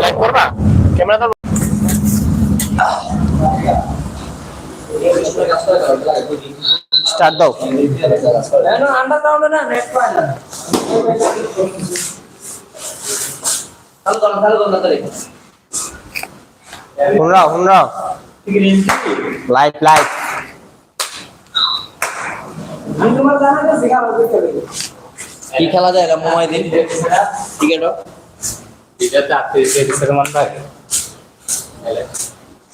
Light করবা camera তো start দাও। হুনরাও হুনরাও লাইট লাইট কি খেলা যায় এটা মোবাইল দিন। টিকেট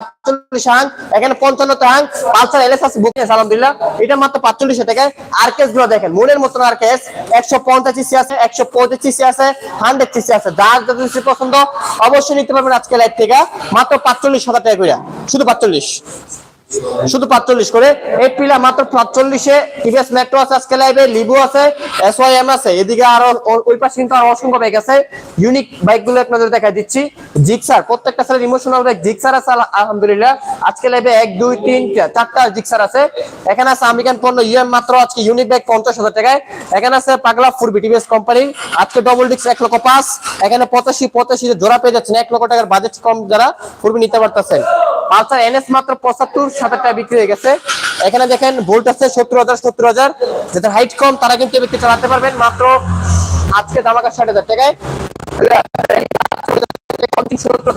পাঁচচল্লিশ আলহামদুলিল্লাহ। এটা টাকায়। আরকেসগুলো দেখেন মনের মতন আরকেস একশো পঞ্চাশ আছে, একশো আছে, হান্ড্রেড আছে। পছন্দ, অবশ্যই নিতে পারবেন থেকে। মাত্র পাঁচচল্লিশ হাজার টাকা শুধু পাঁচচল্লিশ। শুধু পাঁচচল্লিশ করে। এই পিলা মাত্র পাঁচচল্লিশে টিভিএস মেট্রো আছে, আজকে লাইভে লিবু আছে এস ওয়াই এম আছে। এদিকে আরও ওই পাশে কিন্তু আরও অসংখ্য বাইক আছে। ইউনিক বাইকগুলো আপনাদের দেখা দিচ্ছি। জিক্সার প্রত্যেকটা স্যার ইমোশনাল বাইক জিক্সার আছে আলহামদুলিল্লাহ। আজকে লাইভে এক, দুই, তিন চারটা জিক্সার আছে। এখানে আছে আমেরিকান পণ্য ইউএম মাত্র, আজকে ইউনিক বাইক পঞ্চাশ হাজার টাকায়। এখানে আছে পাগলা ফুরবি টিভিএস কোম্পানি আজকে ডবল ডিক্স এক লক্ষ পাঁচ। এখানে পঁচাশি পঁচাশি জোড়া পেয়ে যাচ্ছেন। এক লক্ষ টাকার বাজেট কম যারা ফুরবি নিতে পারতেছেন। পালসার এনএস মাত্র পঁচাত্তর সাতার টাকা বিক্রি হয়ে গেছে। এখানে দেখেন, ভোল্ট আছে সত্তর হাজার সত্তর হাজার। যাদের হাইট কম, তারা কিন্তু ব্যক্তি চালাতে পারবেন মাত্র আজকে দামাকা ষাট হাজার টাকায়। সত্তর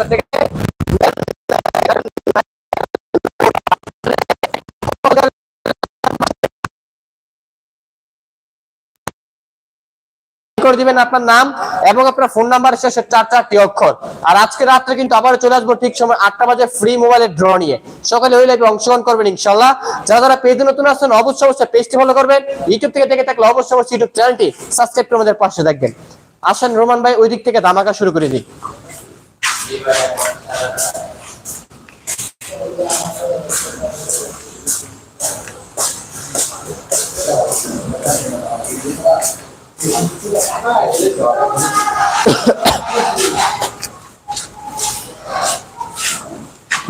করে দিবেন আপনার নাম এবং আপনার ফোন নাম্বার শেষে চার চারটি অক্ষর। আর আজকে রাত্রে কিন্তু আবার চলে আসব ঠিক সময় আটটা বাজে ফ্রি মোবাইলের ড্র নিয়ে। সকালে ওই লাইভে অংশগ্রহণ করবেন ইনশাল্লাহ। যারা যারা পেজে নতুন আসছেন অবশ্যই অবশ্যই পেজটি ফলো করবেন। ইউটিউব থেকে দেখে থাকলে অবশ্যই অবশ্যই ইউটিউব চ্যানেলটি সাবস্ক্রাইব করে আমাদের পাশে দেখবেন আসেন, রোমান ভাই, ওই দিক থেকে ধামাকা শুরু করে দিই।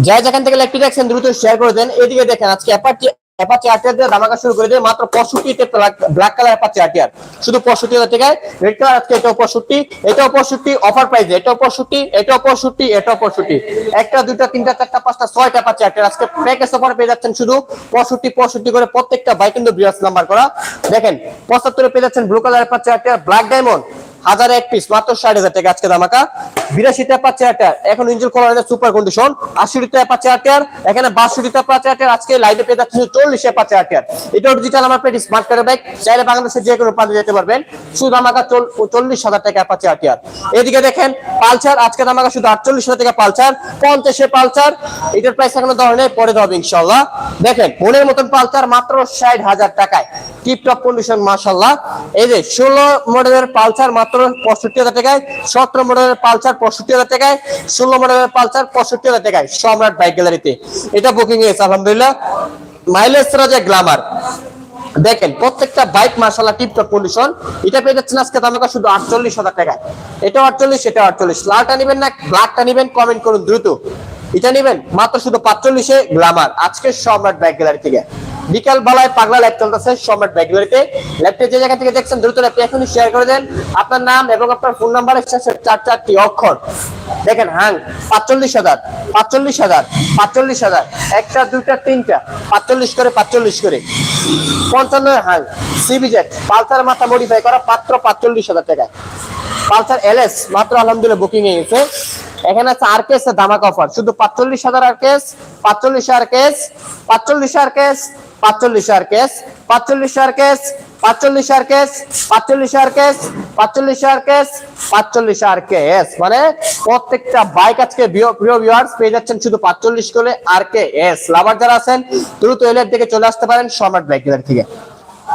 যাই যেখান থেকে লাইভটি দেখছেন দ্রুত শেয়ার করে দেন। এদিকে দেখেন আজকে অ্যাপাচি অ্যাপাচি আরটিআর দিয়ে ধামাকা শুরু করে দিয়ে মাত্র পঁয়ষট্টিতে ব্ল্যাক কালার অ্যাপাচি আরটিআর। শুধু পঁয়ষট্টি রেড কালার আজকে এটাও পঁয়ষট্টি। এটাও পঁয়ষট্টি। অফার প্রাইস এটাও পঁয়ষট্টি। এটাও পঁয়ষট্টি। এটাও পঁয়ষট্টি। একটা দুটা তিনটা, চারটা, পাঁচটা, ছয়টা অ্যাপাচি আরটিআর। আজকে প্যাকেজ অফার পেয়ে যাচ্ছেন শুধু পঁয়ষট্টি পঁয়ষট্টি করে প্রত্যেকটা বাইক কিন্তু বিরাজ নাম্বার করা। দেখেন, পঁচাত্তরে পেয়ে যাচ্ছেন blue colour Apache RTR black diamond এক পিস মাত্র ষাট হাজার টাকা আজকে দামাকা পাচ্ছে আটার এখন ইঞ্জিন খোলা সুপার কন্ডিশন আটার এখানে পাচ্ছে আটার আজকে লাইভে পেয়ে যাচ্ছে চল্লিশে আটার এটাও ডিজিটাল আমার স্মার্ট বাইক চাইলে বাংলাদেশের যে কোনো যেতে পারবেন। শুধু দামাকা চল্লিশ হাজার টাকা পাচ্ছে এদিকে দেখেন, পালসার, আজকে দামাকা শুধু আটচল্লিশ হাজার টাকা পালসার, পঞ্চাশে পালসার, এটার প্রাইস এখনও দেওয়া পরে দেওয়া হবে ইনশাল্লাহ দেখেন, মনের মতন পালসার মাত্র ষাট হাজার টাকায়। টিপটপ কন্ডিশন মাশাল্লাহ এই যে ষোলো মডেলের পালসার মাত্র পঁয়ষট্টি হাজার টাকায়, সতেরো মডেলের পালসার পঁয়ষট্টি হাজার টাকায়, ষোলো মডেলের পালসার পঁয়ষট্টি হাজার টাকায়, সম্রাট বাইক গ্যালারিতে। এটা বুকিং হয়েছে আলহামদুলিল্লাহ। মাইলেজ রাজা গ্লামার দেখেন, প্রত্যেকটা বাইক মার্শাল্লাহ টিপটপ কন্ডিশন এটা পেয়ে যাচ্ছেন আজকে দামকা শুধু আটচল্লিশ হাজার টাকায়। এটা আটচল্লিশ এটা আটচল্লিশ। লালটা নিবেন না ব্ল্যাকটা নিবেন কমেন্ট করুন দ্রুত। এটা নিবেন, মাত্র শুধু পাঁচচল্লিশে গ্লামার আজকে সম্রাট বাইক গ্যালারি থেকে। বিকাল বেলায় পাগলা লাইভ চলতেছে, সম্রাট বাইক গ্যালারিতে ল্যাপটপ যে জায়গা থেকে দেখছেন, দ্রুত ল্যাপটপ এখনই শেয়ার করে দেন। আপনার নাম এবং আপনার ফোন নাম্বারের শেষে চার চারটি অক্ষর। দেখেন, হাং, পাঁচচল্লিশ হাজার পাঁচচল্লিশ হাজার পাঁচচল্লিশ হাজার, একটা, দুইটা, তিনটা, পাঁচচল্লিশ করে পাঁচচল্লিশ করে। পঞ্চান্ন হাং সিবিজেট পালসার মাথা মডিফাই করা, মাত্র পাঁচচল্লিশ হাজার টাকায় পালসার এলএস মাত্র আলহামদুলিল্লাহ বুকিং এ গেছে। এখানে আছে আর কেস ধামাকা অফার শুধু পাঁচচল্লিশ হাজার আর কেস পাঁচচল্লিশ আর কেস পাঁচচল্লিশ আর কেস পাঁচচল্লিশ আর কেস, পাঁচচল্লিশ আর কেস, পাঁচচল্লিশ আর কেস, পাঁচচল্লিশ আর কেস, পাঁচচল্লিশ আর কেস, পাঁচচল্লিশ আর কেস। মানে প্রত্যেকটা বাইক আজকে প্রিয়- ভিউয়ার্স পেয়ে যাচ্ছেন শুধু পাঁচচল্লিশ করে আর কে এস লাভার যারা আছেন, দ্রুত এলের দিকে চলে আসতে পারেন সম্রাট বাইক থেকে।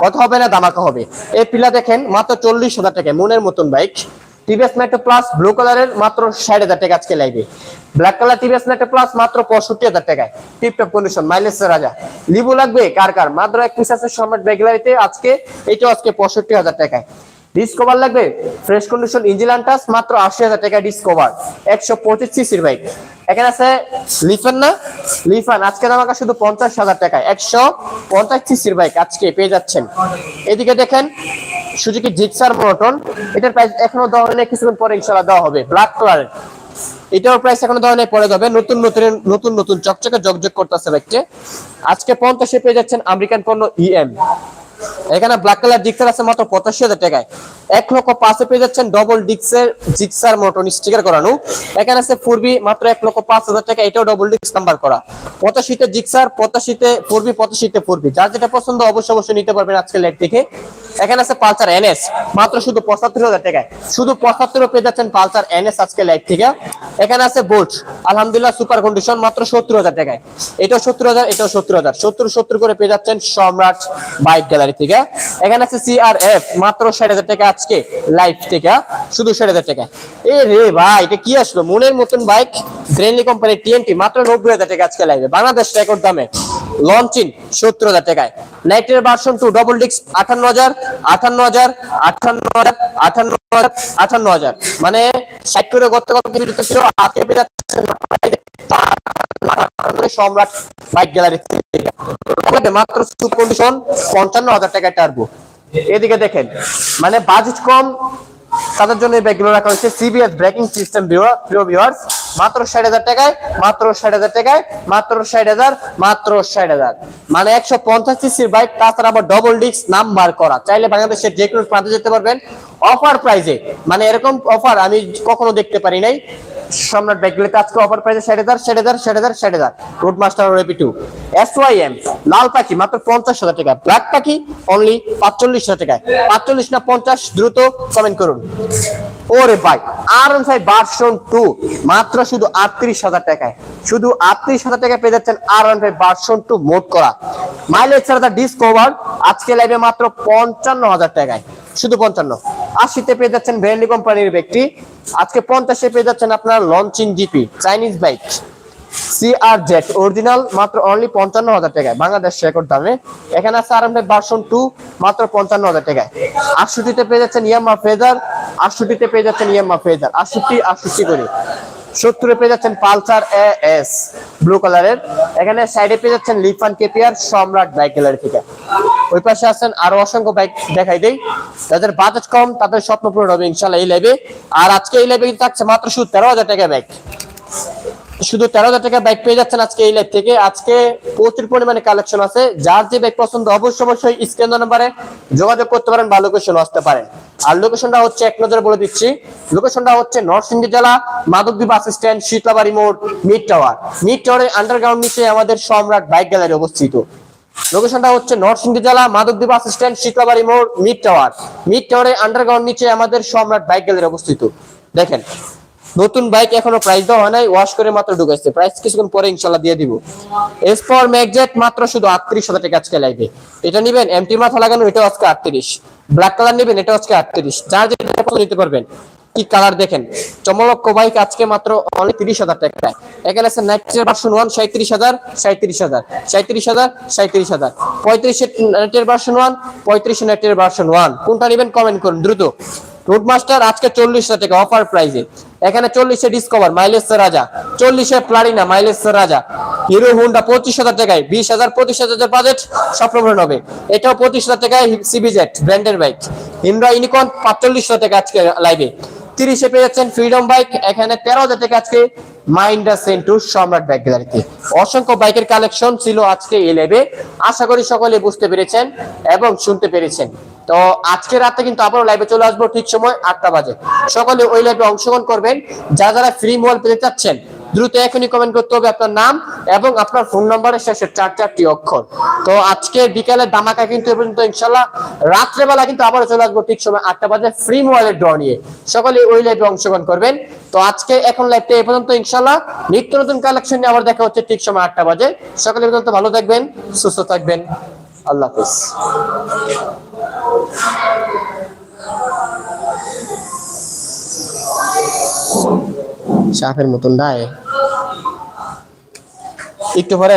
কত হবে না দামাকা হবে। এই পিলা দেখেন, মাত্র চল্লিশ হাজার টাকা মনের মতন bike TVS Metro plus blue কালারের মাত্র ষাট হাজার টাকা আজকে লাইবে black colour TVS Metro plus মাত্র পঁয়ষট্টি হাজার টাকায়। টিপটপ কন্ডিশন মাইলেজ রাজা। লিবু লাগবে? কার কার? মাত্র এক পিস আছে সম্রাট বেগলারিতে, আজকে, এটাও আজকে পঁয়ষট্টি হাজার টাকায়। ডিসকভার লাগবে? ফ্রেশ কন্ডিশন ইঞ্জিন টাস মাত্র আশি হাজার টাকা ডিসকভার একশো পঁচিশ সিসির বাইক। এখানে আছে লিফান না? লিফান আজকে দামাকা শুধু পঞ্চাশ হাজার টাকায়। একশো পঞ্চাশ সিসির বাইক আজকে পেয়ে যাচ্ছেন। এদিকে দেখেন সুজুকি জিক্সার মোটন এটার প্রাইস এখনও দেওয়া হয়নি, কিছুক্ষণ পরে ইনশাল্লাহ দেওয়া হবে। ব্ল্যাক কালারের এটার প্রাইস এখন নেই, পরে যাবে। নতুন নতুন নতুন নতুন চকচকে জগজগ করতেছে দেখতে আজকে পঞ্চাশে পেয়ে যাচ্ছেন আমেরিকান পণ্য ইএম এখানে ব্ল্যাক কালার ডিক্সার আছে মাত্র পঁচাশি হাজার টাকায়। এক লক্ষ পাঁচে পেয়ে যাচ্ছেন ডবল ডিক্সের জিক্সার মোটন স্টিকার করানো। এখানে আছে ফুরবি মাত্র এক লক্ষ পাঁচ হাজার টাকা, এটাও ডবল ডিক্স নাম্বার করা। পঁচাশিতে জিক্সার পঁচাশিতে ফুরবি পঁচাশিতে ফুরবি যার যেটা পছন্দ অবশ্যই অবশ্যই নিতে পারবেন আজকে লাইট থেকে এখানে আছে পালসার এনএস মাত্র শুধু পঁচাত্তর হাজার টাকায়। শুধু পঁচাত্তর পেয়ে যাচ্ছেন পালসার এনএস আজকে লাইট থেকে। এখানে আছে বোল্ট আলহামদুলিল্লাহ সুপার কন্ডিশন মাত্র সত্তর হাজার টাকায়। এটাও সত্তর হাজার, এটাও সত্তর হাজার। সত্তর সত্তর করে পেয়ে যাচ্ছেন সম্রাট বাইক গ্যালারি থেকে। এখানে আছে সিআরএফ মাত্র ষাট হাজার টাকা আজকে লাইফ থেকে, শুধু ষাট হাজার টাকা। এ রে ভাই, এটা কি আসলো? মনের মতন বাইক কোম্পানি টিএনটি মাত্র নব্বই হাজার টাকা আজকে লাইভে বাংলাদেশ রেকর্ড দামে। লঞ্চিং সত্তর হাজার টাকায়। নাইটের ভার্সন টু ডবল ডিক্স আটান্ন হাজার আটান্ন হাজার আটান্ন হাজার আটান্ন হাজার আটান্ন হাজার। মানে ষাট করে পেয়ে সম্রাট বাইক মাত্র সুপ কন্ডিশন পঞ্চান্ন হাজার টাকা টার্বো এদিকে দেখেন মানে বাজেট কম, তাদের জন্য ব্যাগগুলো রাখা হয়েছে। সিবিএস ব্রেকিং সিস্টেম মাত্র ষাট হাজার টাকায়, মাত্র ষাট হাজার টাকায়, মাত্র ষাট হাজার, মাত্র ষাট হাজার। মানে একশো পঞ্চাশ সিসির বাইক তাছাড়া আবার ডবল ডিস্ক নাম্বার করা। চাইলে বাংলাদেশের যে কোনো প্রান্তে যেতে পারবেন। অফার প্রাইজে মানে এরকম অফার আমি কখনো দেখতে পারি নাই। সম্রাট ব্যাগগুলিতে আজকে অফার প্রাইসে ষাট হাজার ষাট হাজার ষাট হাজার ষাট হাজার। রোড মাস্টার রেপি টু এস ওয়াই এম লাল পাখি, মাত্র পঞ্চাশ হাজার টাকা। ব্ল্যাক পাখি অনলি পাঁচচল্লিশ হাজার টাকায়। পাঁচচল্লিশ না পঞ্চাশ, দ্রুত কমেন্ট করুন। ওরে ভাই R N five version two মাত্র শুধু আটত্রিশ হাজার টাকায়। শুধু আটত্রিশ হাজার টাকায় পেয়ে যাচ্ছেন R one five version two মোট করা। মাইলেজ ছাড়া ডিসকভার আজকে লাইভে মাত্র পঞ্চান্ন হাজার টাকায়। শুধু পঞ্চান্ন। আশিতে পেয়ে যাচ্ছেন ব্র্যান্ডি কোম্পানির ব্যক্তি। আজকে পঞ্চাশে পেয়ে যাচ্ছেন আপনার launching GP Chinese bike CR jet original মাত্র অনলি পঞ্চান্ন হাজার টাকায়, বাংলাদেশ রেকর্ড দামে। এখানে আছে আর ভার্সন টু মাত্র পঞ্চান্ন হাজার টাকায়। আটষট্টিতে পেয়ে যাচ্ছেন ইয়ামা ফেজার আটষট্টিতে পেয়ে যাচ্ছেন ইয়ামা ফেজার আটষট্টি আটষট্টি করে। সত্তরে পেয়ে যাচ্ছেন পালসার এ এস ব্লু কালারের এখানে সাইডে পেয়ে যাচ্ছেন Lifan KPR Samrat bike gallery থেকে। ওই পাশে আছেন আরও অসংখ্য বাইক দেখাই দেই। যাদের বাজেট কম, তাদের স্বপ্ন পূরণ হবে, ইনশাল্লাহ, এই লাইভে আর আজকে এই লাইভে কিন্তু থাকছে মাত্র শুধু তেরো হাজার টাকা বাইক শুধু তেরো হাজার টাকা বাইক পেয়ে যাচ্ছেন আজকে এই লাইভ থেকে। আজকে প্রচুর পরিমাণে কালেকশন আছে। যার যে বাইক পছন্দ, অবশ্যই অবশ্যই স্ক্রিন নাম্বারে যোগাযোগ করতে পারেন, বা লোকেশন আসতে পারেন আর লোকেশনটা হচ্ছে এক নজরে বলে দিচ্ছি। লোকেশনটা হচ্ছে নরসিংদী জেলা, মাধবদী বাস স্ট্যান্ড শীতলাবাড়ি মোড় মিড টাওয়ার মিড টাওয়ারের আন্ডারগ্রাউন্ড নিচে আমাদের সম্রাট বাইক গ্যালারি অবস্থিত। লোকেশনটা হচ্ছে নরসিংদী জেলা, মাধবদী বাস স্ট্যান্ড শীতলাবাড়ি মোড়, মিড টাওয়ার। মিড টাওয়ারের আন্ডারগ্রাউন্ড নিচে আমাদের সম্রাট বাইক গ্যালারি অবস্থিত। দেখেন, নতুন বাইক এখনও প্রাইস দেওয়া হয় নাই ওয়াশ করে মাত্র ঢুকাইছে। প্রাইস কিছুক্ষণ পরে ইনশাল্লাহ দিয়ে দিব। এসপর ম্যাগজেট মাত্র শুধু আটত্রিশ হাজার টাকা আজকে লাইবে এটা নিবেন এমটি মাথা লাগানো এটা আজকে আটত্রিশ। ব্ল্যাক কালার নিবেন এটা আজকে আটত্রিশ। পছন্দ নিতে পারবেন। কি কালার দেখেন? চমলক্ষ বাইক আজকে মাত্র অনলি তিরিশ হাজার টাকা। এখানে আছে নাইটের ভার্সন ওয়ান সাঁত্রিশ হাজার সাঁত্রিশ হাজার সাঁত্রিশ হাজার সাঁত্রিশ হাজার। পঁয়ত্রিশ নাইটের ভার্সন ওয়ান পঁয়ত্রিশ নাইটের ভার্সন ওয়ান কোনটা নেবেন কমেন্ট করুন, দ্রুত। রুটমাস্টার আজকে চল্লিশ হাজার টাকা অফার প্রাইজে এখানে চল্লিশে ডিসকভার মাইলেজ রাজা চল্লিশে প্লারিনা মাইলেজ রাজা হিরো হুন্ডা পঁচিশ হাজার টাকায়, বিশ হাজার, পঁচিশ হাজার বাজেট স্বপ্নপূরণ হবে। এটাও পঁচিশ হাজার টাকায় সিবিজেট ব্র্যান্ডের বাইক হিন্ডা ইউনিকন পাঁচচল্লিশ হাজার টাকা আজকে লাইভে তিরিশে পেয়ে যাচ্ছেন ফ্রিডম বাইক এখানে তেরো হাজার টাকা আজকে মাইন্ডা সেন্টু সম্রাট বাইক গ্যালারিতে অসংখ্য বাইকের কালেকশন ছিল আজকে এই লেবে আশা করি সকলে বুঝতে পেরেছেন এবং শুনতে পেরেছেন। তো আজকে রাতে কিন্তু আবারও লাইভে চলে আসব ঠিক সময় আটটা বাজে। সকলে ওই লাইভে অংশগ্রহণ করবেন। যা যারা ফ্রি মোবাইল পেতে চাচ্ছেন দ্রুত এখনই কমেন্ট করতে হবে আপনার নাম এবং আপনার ফোন নম্বরের শেষে চার চারটি অক্ষর। তো আজকে বিকালে দামাকা কিন্তু এ পর্যন্ত ইনশাল্লাহ রাত্রেবেলা কিন্তু আবার চলে আসব ঠিক সময় আটটা বাজে ফ্রি মোবাইলের ড্র নিয়ে। সকলে ওই লাইভে অংশগ্রহণ করবেন। তো আজকে এখন লাইভটা এ পর্যন্ত ইনশাল্লাহ নিত্য নতুন কালেকশন নিয়ে আবার দেখা হচ্ছে ঠিক সময় আটটা বাজে। সকলে পর্যন্ত ভালো থাকবেন, সুস্থ থাকবেন। আল্লাহ হাফিজ। সাপের মতন ডায় একটু পরে।